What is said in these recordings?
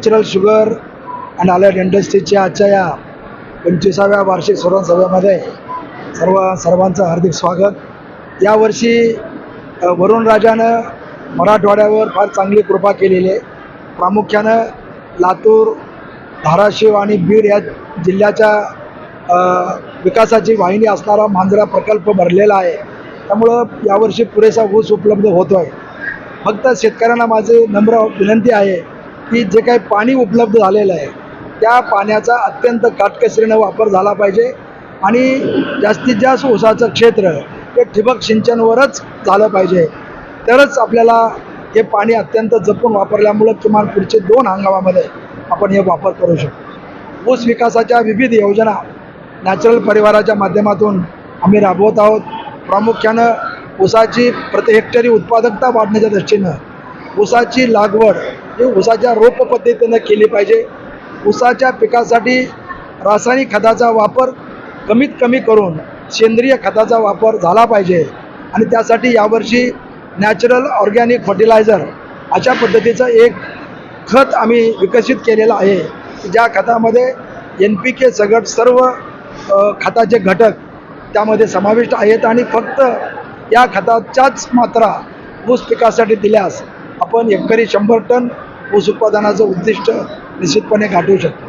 Natural sugar and alert इंडस्ट्रीच्या आजच्या या पंचवीसाव्या वार्षिक स्मरण सभेमध्ये सर्व सर्वांचं हार्दिक स्वागत. यावर्षी वरुण राजानं मराठवाड्यावर फार चांगली कृपा केलेली आहे. प्रामुख्यानं लातूर धाराशिव आणि बीड या जिल्ह्याच्या विकासाची वाहिनी असणारा मांजरा प्रकल्प भरलेला आहे. त्यामुळं यावर्षी पुरेसा ऊस उपलब्ध होतो आहे फक्त शेतकऱ्यांना माझी नम्र विनंती आहे की जे काही पाणी उपलब्ध झालेलं आहे त्या पाण्याचा अत्यंत काटकसरीनं वापर झाला पाहिजे. आणि जास्तीत जास्त ऊसाचं क्षेत्र हे ठिबक सिंचनवरच झालं पाहिजे. तरच आपल्याला हे पाणी अत्यंत जपून वापरल्यामुळं किमान पुढचे दोन हंगामामध्ये आपण हे वापर करू शकतो. ऊस विकासाच्या विविध योजना नॅचरल परिवाराच्या माध्यमातून आम्ही राबवत आहोत. प्रामुख्यानं ऊसाची प्रति हेक्टरी उत्पादकता वाढण्याच्या दृष्टीनं ऊसाची लागवड हे ऊसाच्या रोप पद्धतीनं केली पाहिजे. ऊसाच्या पिकासाठी रासायनिक खताचा वापर कमीत कमी करून सेंद्रिय खताचा वापर झाला पाहिजे. आणि त्यासाठी यावर्षी नॅचरल ऑर्गॅनिक फर्टिलायझर अशा पद्धतीचं एक खत आम्ही विकसित केलेलं आहे. की ज्या खतामध्ये एन पी के सगट सर्व खताचे घटक त्यामध्ये समाविष्ट आहेत आणि फक्त या खताच्याच मात्रा ऊस पिकासाठी दिल्यास आपण एकरी शंभर टन ऊस उत्पादनाचं उद्दिष्ट निश्चितपणे गाठू शकतो.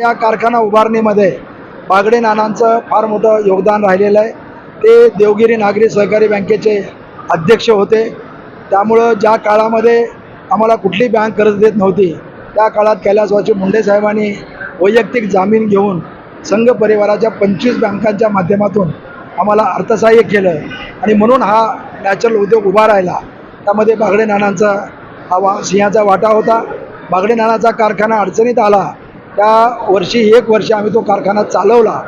या कारखाना उभारणीमध्ये बागडे नानांचं फार मोठं योगदान राहिलेलं आहे. ते देवगिरी नागरी सहकारी बँकेचे अध्यक्ष होते. त्यामुळं ज्या काळामध्ये आम्हाला कुठली बँक कर्ज देत नव्हती त्या काळात कैलासवाची मुंडे साहेबांनी वैयक्तिक जामीन घेऊन संघ परिवाराच्या पंचवीस बँकांच्या माध्यमातून आम्हाला अर्थसहाय्य केलं. आणि म्हणून हा नॅचरल उद्योग उभा राहिला. त्यामध्ये बागडे नानांचा हा वा सिंहाचा वाटा होता. बागडे नानाचा कारखाना अडचणीत आला. त्या वर्षी एक वर्ष आम्ही तो कारखाना चालवला.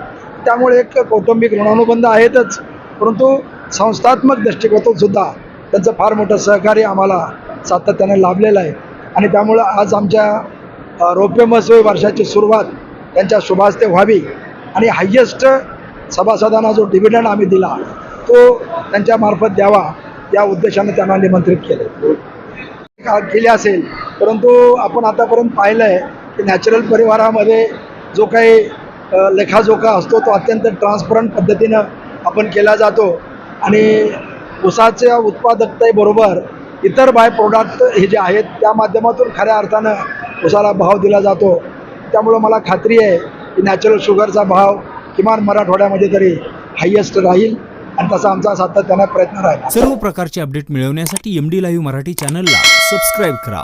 त्यामुळे एक कौटुंबिक ऋणानुबंध आहेतच. परंतु संस्थात्मक दृष्टिकोनातूनसुद्धा त्यांचं फार मोठं सहकार्य आम्हाला सातत्याने लाभलेलं आहे. आणि त्यामुळं आज आमच्या रौप्य महोत्सवी वर्षाची सुरुवात त्यांच्या शुभास्ते व्हावी. आणि हायेस्ट सभासदांना जो डिव्हिडंड आम्ही दिला तो त्यांच्यामार्फत द्यावा या उद्देशाने त्यांना निमंत्रित केले. केली असेल. परंतु आपण आतापर्यंत पाहिलं आहे की नॅचरल परिवारामध्ये जो काही लेखाजोखा असतो तो अत्यंत ट्रान्सपरंट पद्धतीनं आपण केला जातो. आणि ऊसाच्या उत्पादकतेबरोबर इतर बाय प्रोडक्ट हे जे आहेत त्या माध्यमातून खऱ्या अर्थानं ऊसाला भाव दिला जातो. त्यामुळं मला खात्री आहे की नॅचरल शुगरचा भाव किमान मराठवाड्यामध्ये तरी हायेस्ट राहील. आणि तसा आमचा सातत्याने प्रयत्न राहील. सर्व प्रकारचे अपडेट मिळवण्यासाठी एम डी लाईव्ह मराठी चॅनलला सबस्क्राईब करा.